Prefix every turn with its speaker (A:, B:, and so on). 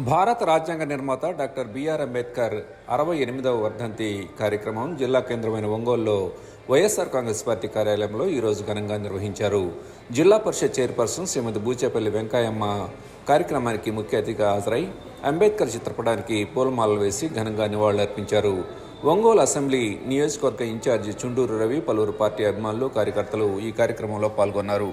A: భారత రాజ్యాంగ నిర్మాత డాక్టర్ బిఆర్ అంబేద్కర్ అరవై ఎనిమిదవ వర్ధంతి కార్యక్రమం జిల్లా కేంద్రమైన ఒంగోలులో వైఎస్ఆర్ కాంగ్రెస్ పార్టీ కార్యాలయంలో ఈరోజు ఘనంగా నిర్వహించారు. జిల్లా పరిషత్ చైర్పర్సన్ శ్రీమతి బూచేపల్లి వెంకయ్యమ్మ కార్యక్రమానికి ముఖ్య అతిథిగా హాజరై అంబేద్కర్ చిత్రపటానికి పూలమాలలు వేసి ఘనంగా నివాళులర్పించారు. ఒంగోలు అసెంబ్లీ నియోజకవర్గ ఇన్ఛార్జి చుండూరు రవి పలువురు పార్టీ అభిమానులు కార్యకర్తలు ఈ కార్యక్రమంలో పాల్గొన్నారు.